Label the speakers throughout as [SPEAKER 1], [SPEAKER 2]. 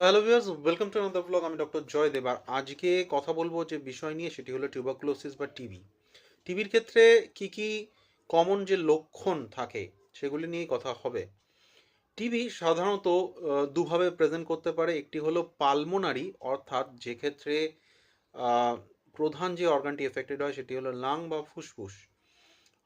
[SPEAKER 1] Hello viewers welcome to another blog আমি doctor Joy দেব আর আজকে কথা বলব যে বিষয় নিয়ে, সেটি হলো টিউবারকুলোসিস বা টিবি টিবির ক্ষেত্রে কি কি কমন যে লক্ষণ থাকে, সেগুলি নিয়ে কথা হবে। টিবি সাধারণত দুভাবে প্রেজেন্ট করতে পারে। একটি হলো পালমোনারি অর্থাৎ যে ক্ষেত্রে প্রধান যে অর্গানটি এফেক্টেড হয়, সেটি হলো লাং বা ফুসফুস।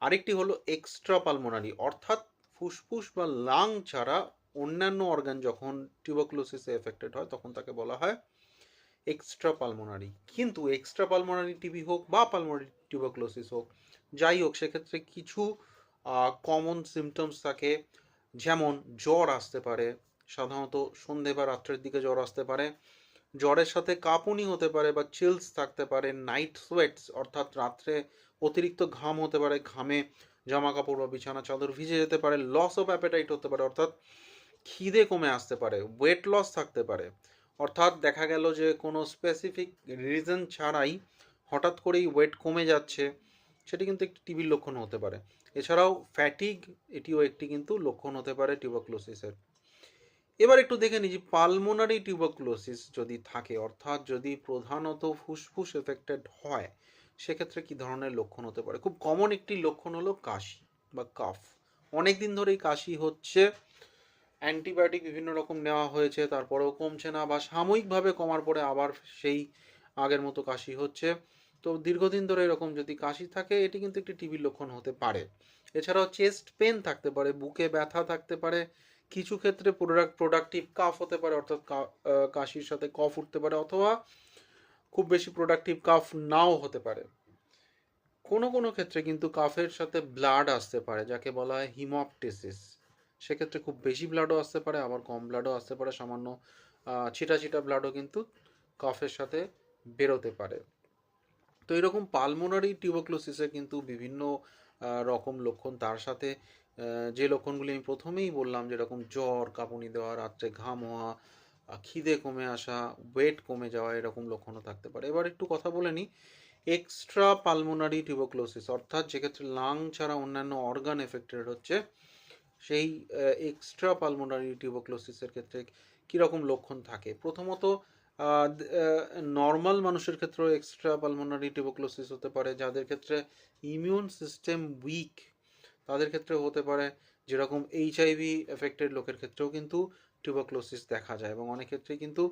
[SPEAKER 1] আরেকটি হলো এক্সট্রা পালমোনারি অর্থাৎ ফুসফুস বা লাং ছাড়া অন্যান্য অর্গান যখন টিউবারকুলোসিসে এফেক্টেড হয়, তখন তাকে বলা হয় এক্সট্রা পালমোনারি কিন্তু এক্সট্রা পালমোনারি টিবি হোক বা পালমোনারি টিউবারকুলোসিস হোক, যাই হোক, সেক্ষেত্রে কিছু কমন সিমটমস থাকে যেমন জ্বর আসতে পারে, সাধারণত সন্ধে বা রাত্রের দিকে জ্বর আসতে পারে, জ্বরের সাথে কাঁপুনি হতে পারে বা চিলস থাকতে পারে নাইট সোয়েটস অর্থাৎ রাত্রে অতিরিক্ত ঘাম হতে পারে, ঘামে জামা কাপড় বা বিছানা চাদর ভিজে যেতে পারে লস অফ অ্যাপেটাইট হতে পারে, অর্থাৎ খিদে কমে আসতে পারে ওয়েট লস থাকতে পারে। অর্থাৎ দেখা গেল যে কোনো স্পেসিফিক রিজন ছাড়াই হঠাৎ করেই ওয়েট কমে যাচ্ছে, সেটি কিন্তু একটি টিবির লক্ষণ হতে পারে। এছাড়াও ফ্যাটিগ এটিও একটি কিন্তু লক্ষণ হতে পারে টিউবারকুলোসিসের এবার একটু দেখে নিই যে পালমোনারি টিউবারকুলোসিস যদি থাকে, অর্থাৎ যদি প্রধানত ফুসফুস এফেক্টেড হয়, সেক্ষেত্রে কি ধরনের লক্ষণ হতে পারে? খুব কমন একটি লক্ষণ হলো কাশি বা কাফ। অনেক দিন ধরেই কাশি হচ্ছে অ্যান্টিবায়োটিক বিভিন্ন রকম নেওয়া হয়েছে, তারপরেও কমছে না বা সাময়িকভাবে কমার পরে আবার সেই আগের মতো কাশি হচ্ছে। তো দীর্ঘদিন ধরে এরকম যদি কাশি থাকে, এটি কিন্তু একটি টিবির লক্ষণ হতে পারে। এছাড়াও চেস্ট পেন থাকতে পারে, বুকে ব্যথা থাকতে পারে, কিছু ক্ষেত্রে প্রোডাক্ট, প্রোডাক্টিভ কাফ হতে পারে, অর্থাৎ কাশির সাথে কফ উঠতে পারে, অথবা খুব বেশি প্রোডাক্টিভ কাফ নাও হতে পারে। কোনো কোনো ক্ষেত্রে কিন্তু কাফের সাথে ব্লাড আসতে পারে, যাকে বলা হয় হিমপটেসিস। সেক্ষেত্রে খুব বেশি ব্লাডও আসতে পারে, আবার কম ব্লাডও আসতে পারে, সামান্য ছিটা ছিটা ব্লাডও কিন্তু কাফের সাথে বেরোতে পারে। তো এরকম পালমোনারি টিউবারকুলোসিসের কিন্তু বিভিন্ন রকম লক্ষণ, তার সাথে যে লক্ষণগুলি আমি প্রথমেই বললাম, যেরকম জ্বর, কাঁপুনি দেওয়া, রাত্রে ঘাম হওয়া খিদে কমে আসা ওয়েট কমে যাওয়া, এরকম লক্ষণও থাকতে পারে। এবার একটু কথা বলে নিই এক্সট্রা পালমোনারি টিউবারকুলোসিস অর্থাৎ যেক্ষেত্রে লাং ছাড়া অন্যান্য অর্গান এফেক্টেড হচ্ছে সেই এক্সট্রা পালমোনারি টিউবারকুলোসিসের ক্ষেত্রে কীরকম লক্ষণ থাকে? প্রথমত নর্মাল মানুষের ক্ষেত্রেও এক্সট্রা পালমোনারি টিউবারকুলোসিস হতে পারে, যাদের ক্ষেত্রে ইমিউন সিস্টেম উইক তাদের ক্ষেত্রে হতে পারে। যেরকম এইচআইভি এফেক্টেড লোকের ক্ষেত্রেও কিন্তু টিউবারকুলোসিস দেখা যায় এবং অনেক ক্ষেত্রেই কিন্তু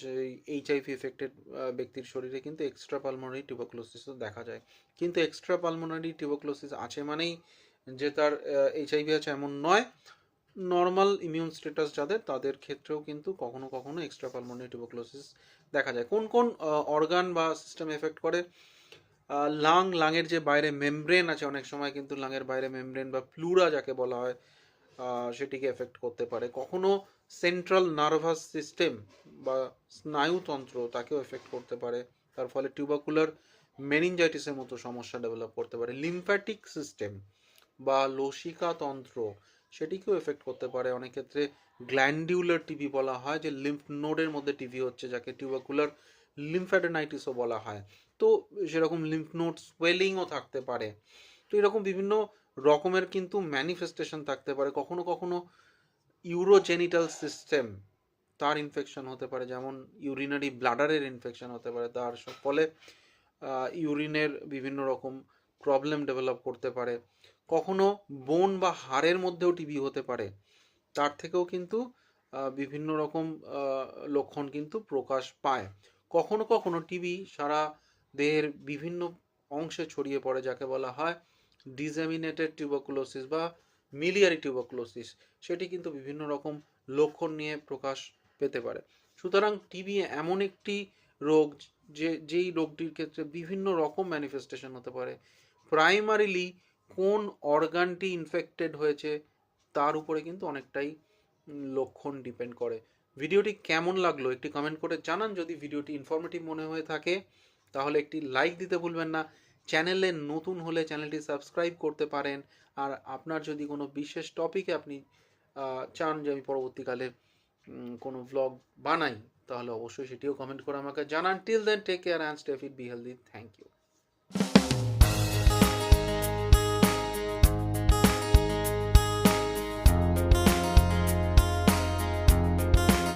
[SPEAKER 1] সেই এইচআইভি এফেক্টেড ব্যক্তির শরীরে কিন্তু এক্সট্রা পালমোনারি টিউবারকুলোসিসও দেখা যায়। কিন্তু এক্সট্রা পালমোনারি টিউবারকুলোসিস আছে মানেই যে তার এইচআইভি আছে এমন নয়। নর্মাল ইমিউন স্ট্যাটাস যাদের, তাদের ক্ষেত্রেও কিন্তু কখনো কখনো এক্সট্রা পালমোনারি টিউবারকুলোসিস দেখা যায়। কোন কোন অর্গান বা সিস্টেম এফেক্ট করে? লাং লাংয়ের যে বাইরে মেমব্রেন আছে, অনেক সময় কিন্তু লাংয়ের বাইরে মেমব্রেন বা প্লুরা যাকে বলা হয় সেটিকে এফেক্ট করতে পারে। কখনো সেন্ট্রাল নার্ভাস সিস্টেম বা স্নায়ুতন্ত্র তাকেও এফেক্ট করতে পারে। তার ফলে টিউবাকুলার মেনিনজাইটিসের মতো সমস্যা ডেভেলপ করতে পারে। লিম্ফ্যাটিক সিস্টেম বা লসিকা তন্ত্র সেটিকেও এফেক্ট করতে পারে। অনেক ক্ষেত্রে গ্ল্যান্ডিউলার টিভি বলা হয়, যে লিম্ফ নোডের মধ্যে টিভি হচ্ছে, যাকে টিউবাকুলার লিম্ফ্যাডেনাইটিসও বলা হয়। তো সেরকম লিম্ফ নোড সোয়েলিংও থাকতে পারে। তো এরকম বিভিন্ন রকমের কিন্তু ম্যানিফেস্টেশন থাকতে পারে। কখনো কখনো ইউরোজেনিটাল সিস্টেম তার ইনফেকশন হতে পারে, যেমন ইউরিনারি ব্লাডারের ইনফেকশন হতে পারে। তার ফলে ইউরিনের বিভিন্ন রকম প্রবলেম ডেভেলপ করতে পারে। কখনো বোন বা হাড়ের মধ্যেও টিবি হতে পারে। তার থেকেও কিন্তু বিভিন্ন রকম লক্ষণ কিন্তু প্রকাশ পায়। কখনো কখনো টিবি সারা দেহের বিভিন্ন অংশে ছড়িয়ে পড়ে, যাকে বলা হয় ডিজামিনেটেড টিউবাকুলোসিস বা মিলিয়ারি টিউবাকুলোসিস। সেটি কিন্তু বিভিন্ন রকম লক্ষণ নিয়ে প্রকাশ পেতে পারে। সুতরাং টিবি এমন একটি রোগ যে, যেই রোগটির ক্ষেত্রে বিভিন্ন রকম ম্যানিফেস্টেশন হতে পারে। প্রাইমারিলি কোন অর্গানটি ইনফেক্টেড হয়েছে, তার উপরে কিন্তু অনেকটাই লক্ষণ ডিপেন্ড করে। ভিডিওটি কেমন লাগল একটি কমেন্ট করে জানান। যদি ভিডিওটি ইনফরমেটিভ মনে হয়ে থাকে, তাহলে একটি লাইক দিতে ভুলবেন না। চ্যানেলে নতুন হলে চ্যানেলটি সাবস্ক্রাইব করতে পারেন। আর আপনার যদি কোনো বিশেষ টপিকে আপনি চান যে আমি পরবর্তীকালে কোনো ভ্লগ বানাই, তাহলে অবশ্যই সেটিও কমেন্ট করে আমাকে জানান। Till then take care and stay fit be healthy thank you